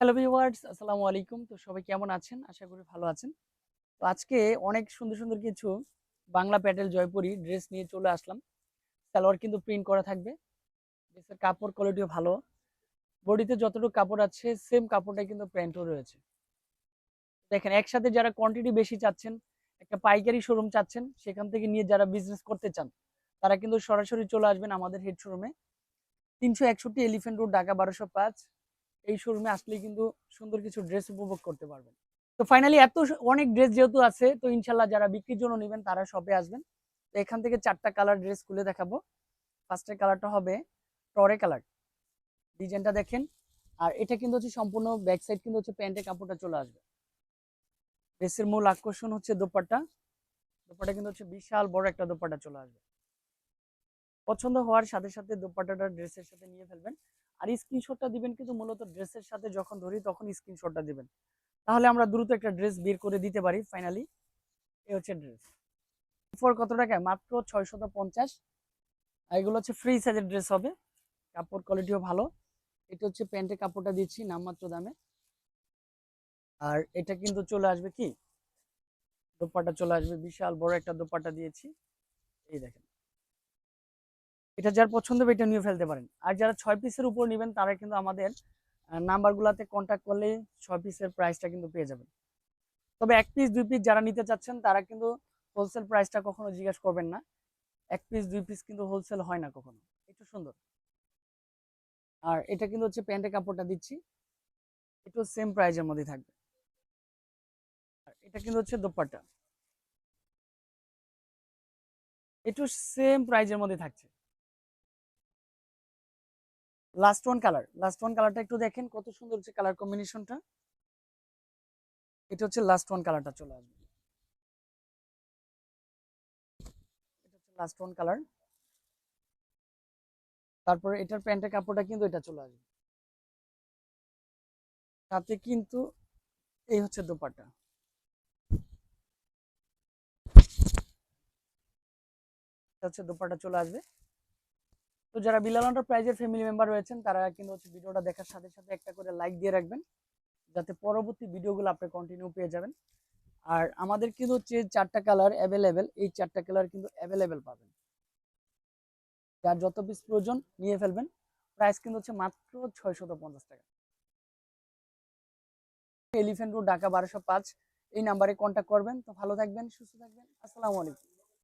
Hello viewers আসসালামু আলাইকুম। তো সবাই কেমন আছেন? আশা করি ভালো আছেন। তো আজকে অনেক সুন্দর সুন্দর কিছু বাংলা প্যাটেল জয়পুরি ড্রেস নিয়ে চলে আসলাম। সালোয়ার কিন্তু প্রিন্ট করা থাকবে। ড্রেসের কাপড় কোয়ালিটিও ভালো। বডিতে যতটুকু কাপড় আছে সেম কাপড়টাই কিন্তু প্যান্টও রয়েছে। দেখেন, একসাথে যারা কোয়ান্টিটি বেশি চাচ্ছেন, একটা পাইকারি শোরুম চাচ্ছেন, সেখান থেকে নিয়ে যারা বিজনেস করতে চান, তারা কিন্তু সরাসরি চলে আসবেন আমাদের হেড শোরুমে তিনশো একষট্টি এলিফেন্ট রোড ঢাকা বারোশো পাঁচ। এই শোরুমে আসলে কিন্তু সুন্দর কিছু ড্রেস উপভোগ করতে পারবেন। তো ফাইনালি এত অনেক ড্রেস যেহেতু আছে, তো ইনশাল্লাহ যারা বিক্রির জন্য নেবেন তারা শপে আসবেন। তো এখান থেকে চারটা কালার ড্রেস খুলে দেখাবো। ফার্স্টের কালারটা হবে টরে কালার ডিজাইনটা দেখেন। আর এটা কিন্তু হচ্ছে সম্পূর্ণ ব্যাক সাইড কিন্তু হচ্ছে প্যান্টের কাপড়টা চলে আসবে। ড্রেসের মূল আকর্ষণ হচ্ছে দোপাট্টা। দোপাট্টা কিন্তু হচ্ছে বিশাল বড় একটা দোপাট্টা চলে আসবে। পছন্দ হওয়ার সাথে সাথে দোপাট্টাটা ড্রেসের সাথে নিয়ে ফেলবেন। আর স্ক্রিনশটটা দিবেন কিন্তু মূলত ড্রেসের সাথে যখন ধরি তখন স্ক্রিনশটটা দিবেন। তাহলে আমরা দ্রুত একটা ড্রেস বের করে দিতে পারি ফাইনালি এই হচ্ছে ড্রেস ফর কত টাকায় মাত্র ছয়শত পঞ্চাশ। এগুলো হচ্ছে ফ্রি সাইজের ড্রেস হবে। কাপড় কোয়ালিটিও ভালো। এটা হচ্ছে প্যান্টের কাপড়টা দিচ্ছি নামমাত্র দামে। আর এটা কিন্তু চলে আসবে কি? দোপাট্টা চলে আসবে। বিশাল বড় একটা দোপাট্টা দিয়েছি। এই দেখেন। এটা যার পছন্দ হবে এটা নিয়ে ফেলতে পারেন। আর যারা ছয় পিসের উপর নেবেন, তারা কিন্তু আমাদের নাম্বারগুলোতে কন্ট্যাক্ট করলে ছয় পিসের প্রাইসটা কিন্তু পেয়ে যাবেন। তবে এক পিস দুই পিস যারা নিতে চাচ্ছেন, তারা কিন্তু হোলসেল প্রাইসটা কখনো জিজ্ঞাসা করবেন না। এক পিস দুই পিস কিন্তু হোলসেল হয় না কখনো। একটু সুন্দর। আর এটা কিন্তু হচ্ছে প্যান্টের কাপড়টা দিচ্ছি। একটু সেম প্রাইজের মধ্যে থাকবে। আর এটা কিন্তু হচ্ছে দোপাট্টা। একটু সেম প্রাইজের মধ্যে থাকছে। Last one colour last one কালারটা একটু দেখেন কত সুন্দর হচ্ছে কালার কম্বিনেশনটা এটা হচ্ছে লাস্ট ওয়ান কালারটা চলে আসবে। লাস্ট ওয়ান কালার তারপরে এটার প্যান্টের কাপড়টা কিন্তু এটা চলে আসবে। সাথে কিন্তু এই হচ্ছে দোপাট্টা। এটা হচ্ছে দোপাট্টা চলে আসবে। তো যারা বিলাল প্রাইজের ফ্যামিলি মেম্বার রয়েছেন, তারা কিন্তু হচ্ছে ভিডিওটা দেখার সাথে সাথে একটা করে লাইক দিয়ে রাখবেন, যাতে পরবর্তী ভিডিওগুলো আপনি কন্টিনিউ পেয়ে যাবেন। আর আমাদের কিন্তু হচ্ছে চারটা কালার অ্যাভেলেবেল এই চারটা কালার কিন্তু অ্যাভেলেবেল পাবেন। যার যত পিস প্রয়োজন নিয়ে ফেলবেন প্রাইস কিন্তু হচ্ছে মাত্র ছয়শত পঞ্চাশ টাকা। এলিফেন্ট রোড ঢাকা বারোশো পাঁচ, এই নাম্বারে কন্ট্যাক্ট করবেন। তো ভালো থাকবেন, সুস্থ থাকবেন। আসসালামু আলাইকুম।